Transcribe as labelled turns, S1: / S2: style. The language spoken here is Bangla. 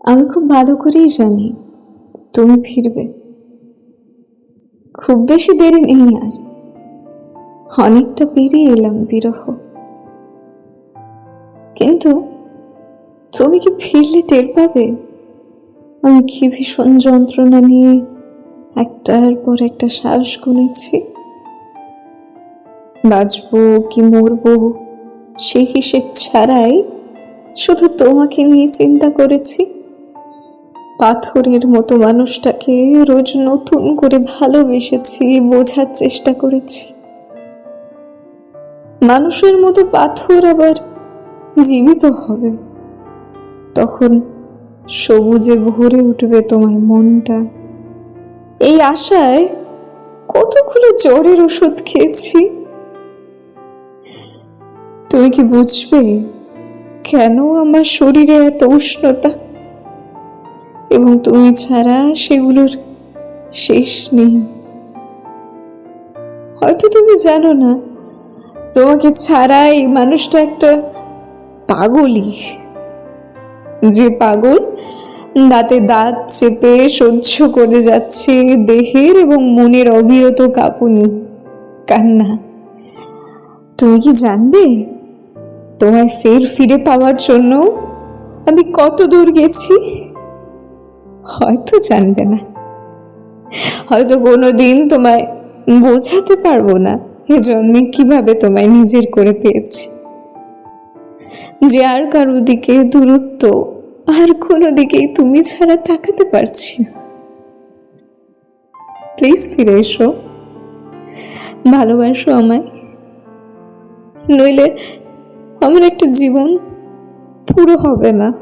S1: আমি খুব ভালো করেই জানি, তুমি ফিরবে। খুব বেশি দেরি নেই আর। অনেকটা পেরিয়ে এলাম বিরহ। কিন্তু তুমি কি ফিরলে টের পাবে? আমি কি ভীষণ যন্ত্রণা নিয়ে একটার পর একটা শ্বাস গুনেছি? বাঁচবো কি মরবো সেই হিসেব ছাড়াই শুধু তোমাকে নিয়ে চিন্তা করেছি? পাথরের মতো মানুষটাকে রোজ নতুন করে ভালোবেসেছি, বোঝার চেষ্টা করেছি। মানুষের মতো পাথর আবার জীবিত হবে। তখন সবুজে ভরে উঠবে তোমার মনটা। এই আশায় কতগুলো জ্বরের ওষুধ খেয়েছি। তুমি কি বুঝবে কেন আমার শরীরে এত উষ্ণতা? এবং তুমি ছাড়া সেগুলোর শেষ নেই। হয়তো তুমি জানো না, তোমাকে ছাড়া এই মানুষটা একটা পাগলই। যে পাগল দাঁতে দাঁত চেপে সহ্য করে যাচ্ছে দেহের এবং মনের অবিরত কাঁপুনি, কান্না। তুমি কি জানবে? তোমায় ফের ফিরে পাওয়ার জন্য আমি কত দূর গেছি? হয়তো জানবে না। হয়তো কোনো দিন তোমায় বোঝাতে পারব না এজন্যে কীভাবে তোমায় নিজের করে পেয়েছি। যে আর কারও দিকে দূরত্ব আর কোনো দিকেই তুমি ছাড়া তাকাতে পারছি না। প্লিজ ফিরে এসো। ভালোবাসো আমায়। নইলে আমার একটা জীবন পুরো হবে না।